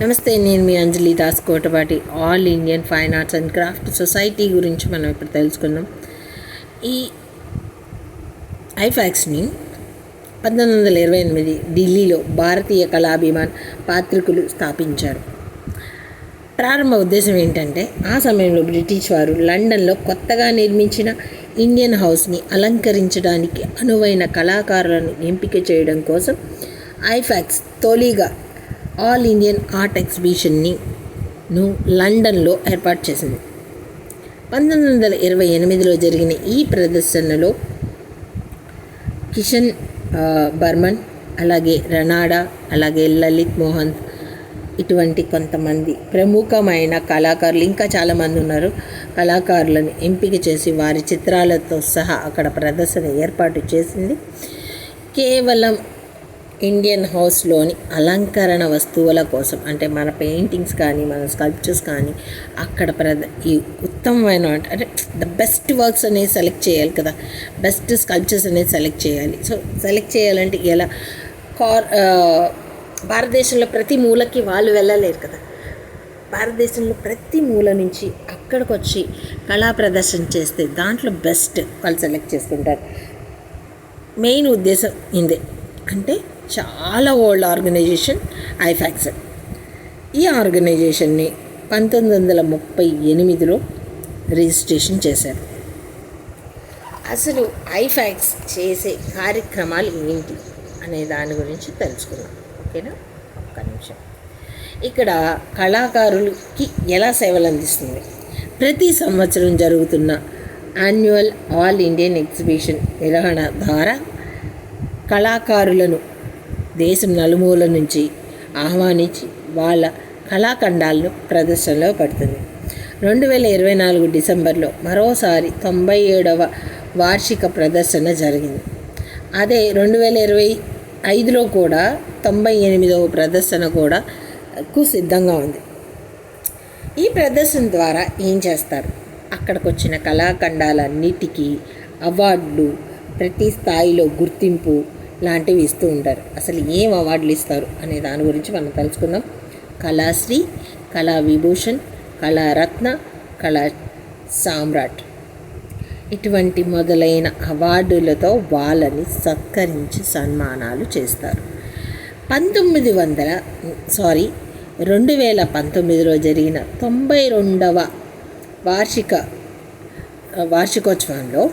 నమస్తే నేను మీ Anjali Das Kotapati. All Indian fine arts and craft society గురించి మనం ఇప్పుడు తెలుసుకుందాం. ఈ ఐఫాక్స్ని పంతొమ్మిది వందల ఇరవై ఎనిమిది ఢిల్లీలో భారతీయ కళాభిమాన్ పాత్రికులు స్థాపించారు. ప్రారంభ ఉద్దేశం ఏంటంటే ఆ సమయంలో బ్రిటిష్ వారు లండన్లో కొత్తగా నిర్మించిన ఇండియన్ హౌస్ని అలంకరించడానికి అనువైన కళాకారులను ఎంపిక చేయడం కోసం ఐఫాక్స్ తొలిగా ఆల్ ఇండియన్ ఆర్ట్ ఎగ్జిబిషన్ని ను లండన్లో ఏర్పాటు చేసింది. పంతొమ్మిది వందల ఇరవై ఎనిమిదిలో జరిగిన ఈ ప్రదర్శనలో కిషన్ బర్మన్ అలాగే రనాడా అలాగే లలిత్ మోహన్ ఇటువంటి కొంతమంది ప్రముఖమైన కళాకారులు ఇంకా చాలామంది ఉన్నారు. కళాకారులను ఎంపిక చేసి వారి చిత్రాలతో సహా అక్కడ ప్రదర్శన ఏర్పాటు చేసింది. కేవలం ఇండియన్ హౌస్లోని అలంకరణ వస్తువుల కోసం అంటే మన పెయింటింగ్స్ కానీ మన స్కల్ప్చర్స్ కానీ అక్కడ ప్రద ఈ ఉత్తమమైన అంటే ద బెస్ట్ వర్క్స్ అనేది సెలెక్ట్ చేయాలి కదా. బెస్ట్ స్కల్ప్చర్స్ అనేది సెలెక్ట్ చేయాలి. సో సెలెక్ట్ చేయాలంటే ఎలా? కార్ భారతదేశంలో ప్రతి మూలకి వాళ్ళు వెళ్ళలేరు కదా. భారతదేశంలో ప్రతి మూల నుంచి అక్కడికి వచ్చి కళా ప్రదర్శన చేస్తే దాంట్లో బెస్ట్ వాళ్ళు సెలెక్ట్ చేసుకుంటారు మెయిన్ ఉద్దేశం ఇందే. అంటే చాలా ఓల్డ్ ఆర్గనైజేషన్ ఐఫాక్సన్ ఈ ఆర్గనైజేషన్ని పంతొమ్మిది వందల ముప్పై ఎనిమిదిలో రిజిస్ట్రేషన్ చేశారు. అసలు ఐఫాక్స్ చేసే కార్యక్రమాలు ఏంటి అనే దాని గురించి తెలుసుకుందాం. ఓకేనా? ఒక్క నిమిషం. ఇక్కడ కళాకారులకి ఎలా సేవలు అందిస్తుంది? ప్రతి సంవత్సరం జరుగుతున్న యాన్యువల్ ఆల్ ఇండియన్ ఎగ్జిబిషన్ నిర్వహణ ద్వారా కళాకారులను దేశం నలుమూల నుంచి ఆహ్వానించి వాళ్ళ కళాఖండాలను ప్రదర్శనలో పెడుతుంది. రెండు వేల ఇరవై నాలుగు డిసెంబర్లో మరోసారి తొంభై ఏడవ వార్షిక ప్రదర్శన జరిగింది. అదే రెండు వేల ఇరవై ఐదులో కూడా తొంభై ఎనిమిదవ ప్రదర్శన కూడా కు సిద్ధంగా ఉంది. ఈ ప్రదర్శన ద్వారా ఏం చేస్తారు? అక్కడికి వచ్చిన కళాఖండాలన్నిటికీ అవార్డులు ప్రతి స్థాయిలో గుర్తింపు లాంటివి ఇస్తూ ఉంటారు. అసలు ఏం అవార్డులు ఇస్తారు అనే దాని గురించి మనం తెలుసుకుందాం కళాశ్రీ కళా విభూషణ్ కళారత్న కళా సామ్రాట్. ఇటువంటి మొదలైన అవార్డులతో వాళ్ళని సత్కరించి సన్మానాలు చేస్తారు. పంతొమ్మిది వందల సారీ రెండు వేల పంతొమ్మిదిలో జరిగిన తొంభై రెండవ వార్షిక వార్షికోత్సవంలో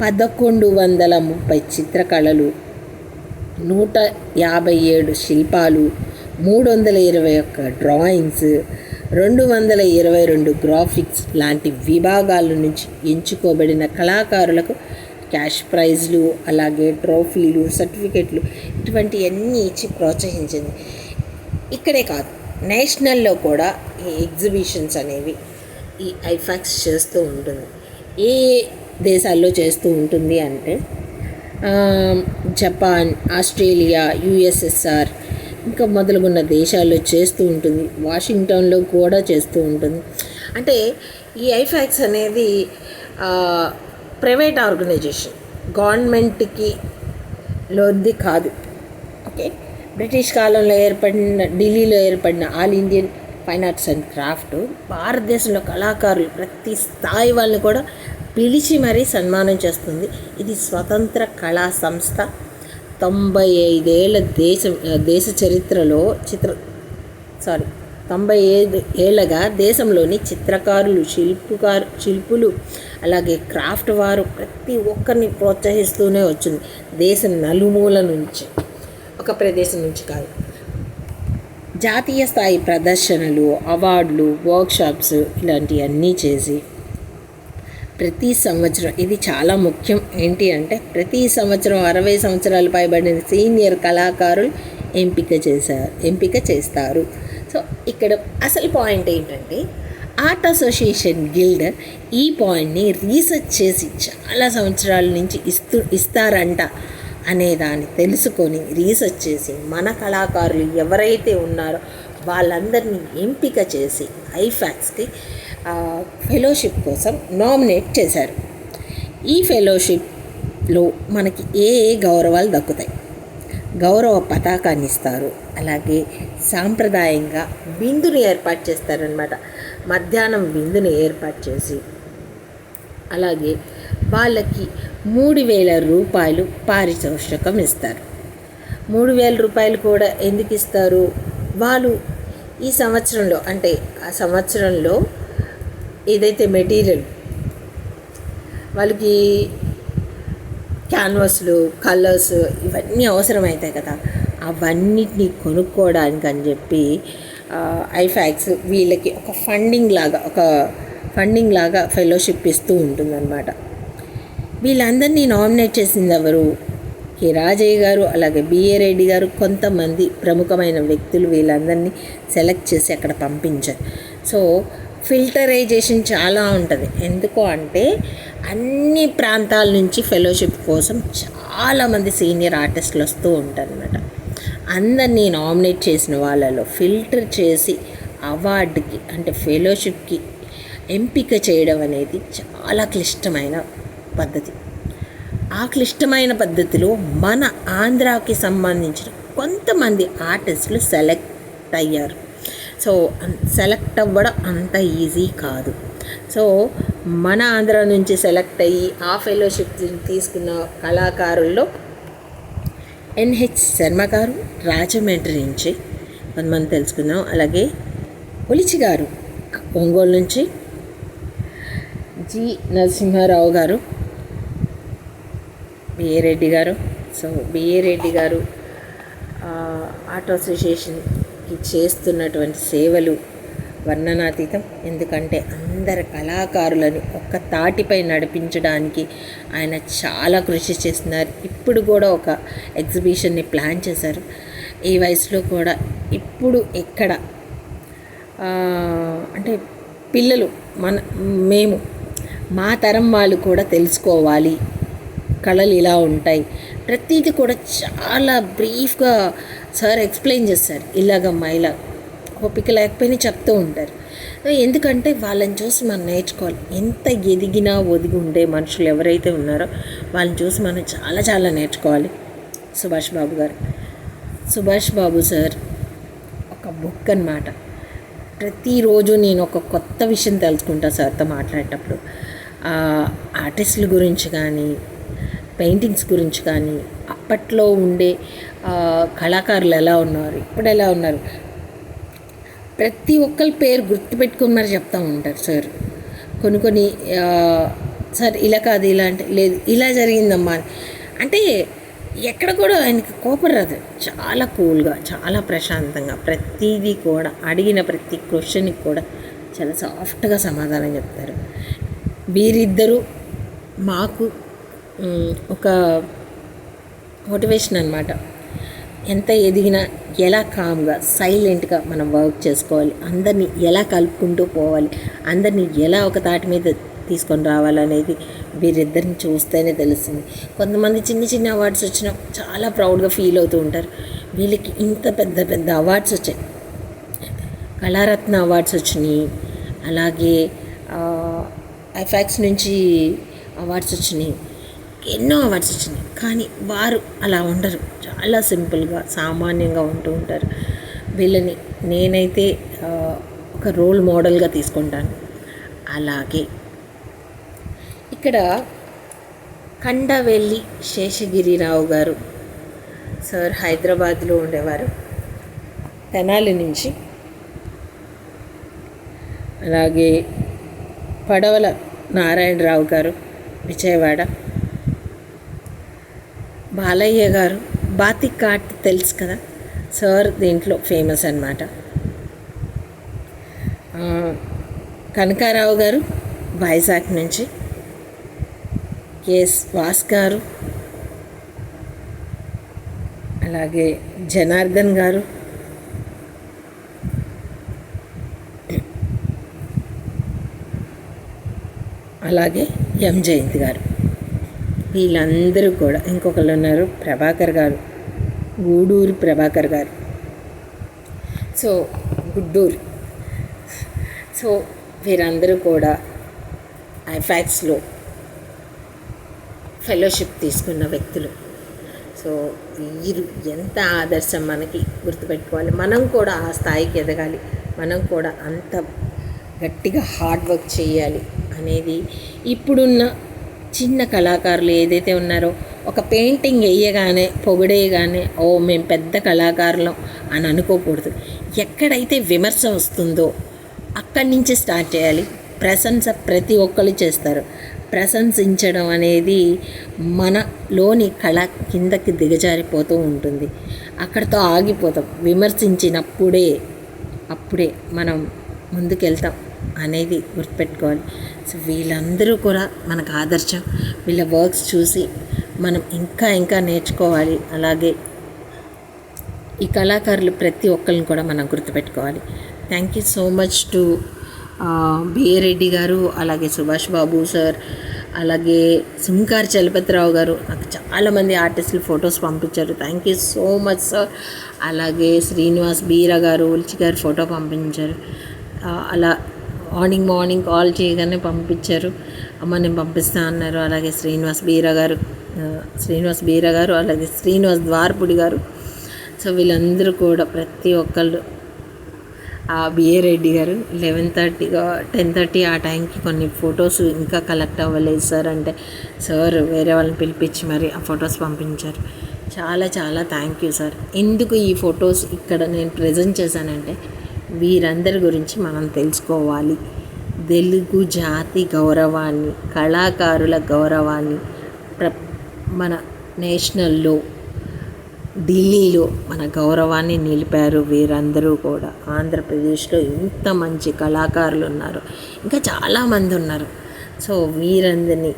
పదకొండు వందల ముప్పై చిత్రకళలు నూట యాభై ఏడు శిల్పాలు మూడు వందల ఇరవై ఒక్క డ్రాయింగ్స్ రెండు వందల ఇరవై రెండు గ్రాఫిక్స్ లాంటి విభాగాల నుంచి ఎంచుకోబడిన కళాకారులకు క్యాష్ ప్రైజ్లు అలాగే ట్రోఫీలు సర్టిఫికెట్లు ఇటువంటివన్నీ ఇచ్చి ప్రోత్సహించింది. ఇక్కడే కాదు నేషనల్లో కూడా ఈ ఎగ్జిబిషన్స్ అనేవి ఈ ఐఫాక్స్ చేస్తూ ఉంటుంది. ఏ దేశాల్లో చేస్తూ ఉంటుంది అంటే జపాన్ ఆస్ట్రేలియా యుఎస్ఎస్ఆర్ ఇంకా మొదలుగున్న దేశాల్లో చేస్తూ ఉంటుంది వాషింగ్టన్లో కూడా చేస్తూ ఉంటుంది. అంటే ఈ ఐఫాక్స్ అనేది ప్రైవేట్ ఆర్గనైజేషన్ గవర్నమెంట్కి లోది కాదు. ఓకే? బ్రిటిష్ కాలంలో ఏర్పడిన ఢిల్లీలో ఏర్పడిన all Indian fine arts and craft భారతదేశంలో కళాకారులు ప్రతి స్థాయి వాళ్ళని కూడా పిలిచి మరీ సన్మానం చేస్తుంది. ఇది స్వతంత్ర కళా సంస్థ. తొంభై ఐదేళ్ళ దేశం దేశ చరిత్రలో చిత్ర సారీ తొంభై ఐదు ఏళ్ళగా దేశంలోని చిత్రకారులు శిల్పకారు శిల్పులు అలాగే క్రాఫ్ట్ వారు ప్రతి ఒక్కరిని ప్రోత్సహిస్తూనే వచ్చింది. దేశం నలుమూల నుంచి ఒక ప్రదేశం నుంచి కాదు. జాతీయ స్థాయి ప్రదర్శనలు అవార్డులు వర్క్షాప్స్ ఇలాంటివన్నీ చేసి ప్రతి సంవత్సరం ఇది చాలా ముఖ్యం. ఏంటి అంటే ప్రతి సంవత్సరం అరవై సంవత్సరాలు పైబడిన సీనియర్ కళాకారులు ఎంపిక చేశారు ఎంపిక చేస్తారు. సో ఇక్కడ అసలు పాయింట్ ఏంటంటే ఆర్ట్ అసోసియేషన్ గిల్డ్ ఈ పాయింట్ని రీసెర్చ్ చేసి చాలా సంవత్సరాల నుంచి ఇస్తూ ఇస్తారంట అనే దాన్ని తెలుసుకొని రీసెర్చ్ చేసి మన కళాకారులు ఎవరైతే ఉన్నారో వాళ్ళందరినీ ఎంపిక చేసి ఐఫాక్స్కి ఫెలోషిప్ కోసం నామినేట్ చేశారు. ఈ ఫెలోషిప్లో మనకి ఏ ఏ గౌరవాలు దక్కుతాయి? గౌరవ పతాకాన్ని ఇస్తారు అలాగే సాంప్రదాయంగా విందుని ఏర్పాటు చేస్తారనమాట మధ్యాహ్నం విందుని ఏర్పాటు చేసి అలాగే వాళ్ళకి మూడు వేల రూపాయలు పారితోషికం ఇస్తారు. మూడు వేల రూపాయలు కూడా ఎందుకు ఇస్తారు? వాళ్ళు ఈ సంవత్సరంలో అంటే ఆ సంవత్సరంలో ఏదైతే మెటీరియల్ వాళ్ళకి క్యాన్వాస్లు కలర్స్ ఇవన్నీ అవసరమవుతాయి కదా అవన్నిటిని కొనుక్కోవడానికి అని చెప్పి ఐఫాక్స్ వీళ్ళకి ఒక ఫండింగ్ లాగా ఒక ఫండింగ్ లాగా ఫెలోషిప్ ఇస్తూ ఉంటుందన్నమాట. వీళ్ళందరినీ నామినేట్ చేసింది ఎవరు? కె రాజయ్య గారు అలాగే బిఏ రెడ్డి గారు కొంతమంది ప్రముఖమైన వ్యక్తులు వీళ్ళందరినీ సెలెక్ట్ చేసి అక్కడ పంపించారు. సో ఫిల్టరైజేషన్ చాలా ఉంటుంది. ఎందుకు అంటే అన్ని ప్రాంతాల నుంచి ఫెలోషిప్ కోసం చాలామంది సీనియర్ ఆర్టిస్టులు వస్తూ ఉంటారనమాట అందరినీ నామినేట్ చేసిన వాళ్ళలో ఫిల్టర్ చేసి అవార్డుకి అంటే ఫెలోషిప్కి ఎంపిక చేయడం అనేది చాలా క్లిష్టమైన పద్ధతి. ఆ క్లిష్టమైన పద్ధతిలో మన ఆంధ్రాకి సంబంధించిన కొంతమంది ఆర్టిస్టులు సెలెక్ట్ అయ్యారు. సో సెలెక్ట్ అవ్వడం అంత ఈజీ కాదు. సో మన ఆంధ్ర నుంచి సెలెక్ట్ అయ్యి ఆ ఫెలోషిప్ తీసుకున్న కళాకారుల్లో ఎన్హెచ్ శర్మ గారు రాజమండ్రి నుంచి కొంతమంది తెలుసుకున్నాం అలాగే ఒలిచి గారు ఒంగోలు నుంచి జి. నరసింహారావు గారు బిఏ రెడ్డి గారు. సో బిఏ రెడ్డి గారు ఆర్ట్ అసోసియేషన్ చేస్తున్నటువంటి సేవలు వర్ణనాతీతం. ఎందుకంటే అందరు కళాకారులను ఒక్క తాటిపై నడిపించడానికి ఆయన చాలా కృషి చేస్తున్నారు. ఇప్పుడు కూడా ఒక ఎగ్జిబిషన్ని ప్లాన్ చేశారు. ఈ వయసులో కూడా ఇప్పుడు ఎక్కడ అంటే పిల్లలు మన మేము మా తరం వాళ్ళు కూడా తెలుసుకోవాలి. కళలు ఇలా ఉంటాయి. ప్రతిదీ కూడా చాలా బ్రీఫ్గా సార్ ఎక్స్ప్లెయిన్ చేస్తారు ఇలాగమ్మా ఇలా ఓపిక లేకపోయినా చెప్తూ ఉంటారు. ఎందుకంటే వాళ్ళని చూసి మనం నేర్చుకోవాలి. ఎంత ఎదిగినా ఒదిగి ఉండే మనుషులు ఎవరైతే ఉన్నారో వాళ్ళని చూసి మనం చాలా చాలా నేర్చుకోవాలి. సుభాష్ బాబు గారు. సుభాష్ బాబు సార్ ఒక బుక్ అనమాట ప్రతిరోజు నేను ఒక కొత్త విషయం తెలుసుకుంటా సార్తో మాట్లాడేటప్పుడు. ఆర్టిస్టుల గురించి కానీ పెయింటింగ్స్ గురించి కానీ అప్పట్లో ఉండే కళాకారులు ఎలా ఉన్నారు? ఇప్పుడు ఎలా ఉన్నారు? ప్రతి ఒక్కరి పేరు గుర్తుపెట్టుకుని మరి చెప్తూ ఉంటారు సార్. కొన్ని కొన్ని సార్ ఇలా కాదు ఇలా అంటే లేదు ఇలా జరిగిందమ్మా అంటే ఎక్కడ కూడా ఆయనకి కోపం రాదు. చాలా కూల్గా చాలా ప్రశాంతంగా ప్రతిదీ కూడా అడిగిన ప్రతి క్వశ్చన్కి కూడా చాలా సాఫ్ట్గా సమాధానం చెప్తారు. వీరిద్దరూ మాకు ఒక మోటివేషన్ అనమాట ఎంత ఎదిగినా ఎలా కామ్గా సైలెంట్గా మనం వర్క్ చేసుకోవాలి. అందరినీ ఎలా కలుపుకుంటూ పోవాలి? అందరినీ ఎలా ఒక తాటి మీద తీసుకొని రావాలనేది వీరిద్దరిని చూస్తేనే తెలుస్తుంది కొంతమంది చిన్న చిన్న అవార్డ్స్ వచ్చినా చాలా ప్రౌడ్గా ఫీల్ అవుతూ ఉంటారు. వీళ్ళకి ఇంత పెద్ద పెద్ద అవార్డ్స్ వచ్చాయి. కళారత్న అవార్డ్స్ వచ్చినాయి. అలాగే ఐఫాక్స్ నుంచి అవార్డ్స్ వచ్చినాయి. ఎన్నో అవార్డ్స్ వచ్చినాయి. కానీ వారు అలా ఉండరు. చాలా సింపుల్గా సామాన్యంగా ఉంటూ ఉంటారు. వీళ్ళని నేనైతే ఒక రోల్ మోడల్గా తీసుకుంటాను. అలాగే ఇక్కడ కండవెల్లి శేషగిరిరావు గారు సార్ హైదరాబాద్లో ఉండేవారు. తెనాలి నుంచి. అలాగే పడవల నారాయణరావు గారు విజయవాడ. బాలయ్య గారు బాతిక్ ఆర్ట్ తెలుసు కదా? సార్ దీంట్లో ఫేమస్ అనమాట కనకారావు గారు వైజాగ్ నుంచి. కేఎస్ వాస్ గారు. అలాగే జనార్దన్ గారు. అలాగే ఎం జయంత్ గారు. వీళ్ళందరూ కూడా ఇంకొకళ్ళు ఉన్నారు ప్రభాకర్ గారు గూడూరు ప్రభాకర్ గారు. సో గుడ్డూరు. సో వీరందరూ కూడా ఐఫాక్స్లో ఫెలోషిప్ తీసుకున్న వ్యక్తులు. సో వీరు ఎంత ఆదర్శం మనకి గుర్తుపెట్టుకోవాలి. మనం కూడా ఆ స్థాయికి ఎదగాలి. మనం కూడా అంత గట్టిగా హార్డ్ వర్క్ చేయాలి అనేది ఇప్పుడున్న చిన్న కళాకారులు ఏదైతే ఉన్నారో ఒక పెయింటింగ్ వేయగానే పొగిడేయగానే ఓ మేము పెద్ద కళాకారులం అని అనుకోకూడదు. ఎక్కడైతే విమర్శ వస్తుందో అక్కడి నుంచి స్టార్ట్ చేయాలి. ప్రశంస ప్రతి ఒక్కరు చేస్తారు. ప్రశంసించడం అనేది మనలోని కళ కిందకి దిగజారిపోతూ ఉంటుంది. అక్కడితో ఆగిపోతాం. విమర్శించినప్పుడే అప్పుడే మనం ముందుకెళ్తాం. అనేది గుర్తుపెట్టుకోవాలి. సో వీళ్ళందరూ కూడా మనకు ఆదర్శం. వీళ్ళ వర్క్స్ చూసి మనం ఇంకా ఇంకా నేర్చుకోవాలి. అలాగే ఈ కళాకారులు ప్రతి ఒక్కరిని కూడా మనం గుర్తుపెట్టుకోవాలి. Thank you so much to B A Reddy గారు అలాగే సుభాష్ బాబు సార్ అలాగే సుంకార్ చలపతిరావు గారు. నాకు చాలామంది ఆర్టిస్టులు ఫొటోస్ పంపించారు. Thank you so much sir. అలాగే శ్రీనివాస్ బీరా గారు ఉల్చి గారు ఫోటో పంపించారు. అలా మార్నింగ్ మార్నింగ్ కాల్ చేయగానే పంపించారు. అమ్మ నేను పంపిస్తా అన్నారు. అలాగే శ్రీనివాస్ బీరా గారు శ్రీనివాస్ బీరా గారు అలాగే శ్రీనివాస్ ద్వారపుడి గారు. సో వీళ్ళందరూ కూడా ప్రతి ఒక్కళ్ళు ఆ బిఏ రెడ్డి గారు లెవెన్ థర్టీగా టెన్ థర్టీ ఆ టైంకి కొన్ని ఫొటోస్ ఇంకా కలెక్ట్ అవ్వలేదు సార్. అంటే సార్ వేరే వాళ్ళని పిలిపించి మరి ఆ ఫొటోస్ పంపించారు. చాలా చాలా థ్యాంక్ యూ సార్. ఎందుకు ఈ ఫొటోస్ ఇక్కడ నేను ప్రజెంట్ చేశానంటే వీరందరి గురించి మనం తెలుసుకోవాలి. తెలుగు జాతి గౌరవాన్ని కళాకారుల గౌరవాన్ని ప్ర మన నేషనల్లో ఢిల్లీలో మన గౌరవాన్ని నిలిపారు వీరందరూ కూడా. ఆంధ్రప్రదేశ్లో ఇంత మంచి కళాకారులు ఉన్నారు. ఇంకా చాలామంది ఉన్నారు. సో వీరందరినీ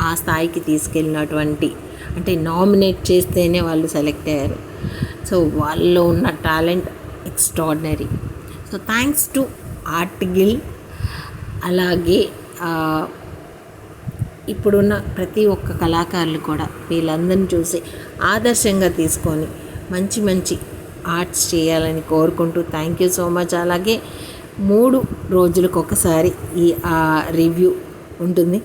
ఆ స్థాయికి తీసుకెళ్ళినటువంటి అంటే నామినేట్ చేస్తేనే వాళ్ళు సెలెక్ట్ అయ్యారు. సో వాళ్ళలో ఉన్న talent extraordinary. So thanks to art guild. అలాగే ఇప్పుడున్న ప్రతి ఒక్క కళాకారులు కూడా వీళ్ళందరిని చూసి ఆదర్శంగా తీసుకొని మంచి మంచి ఆర్ట్స్ చేయాలని కోరుకుంటూ థ్యాంక్ యూ సో మచ్. అలాగే మూడు రోజులకు ఒకసారి ఈ రివ్యూ ఉంటుంది.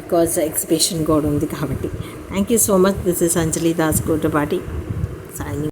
బికాజ్ ఎగ్జిబిషన్ కూడా ఉంది కాబట్టి. Thank you so much. This is Anjali Das Kotapati. Sai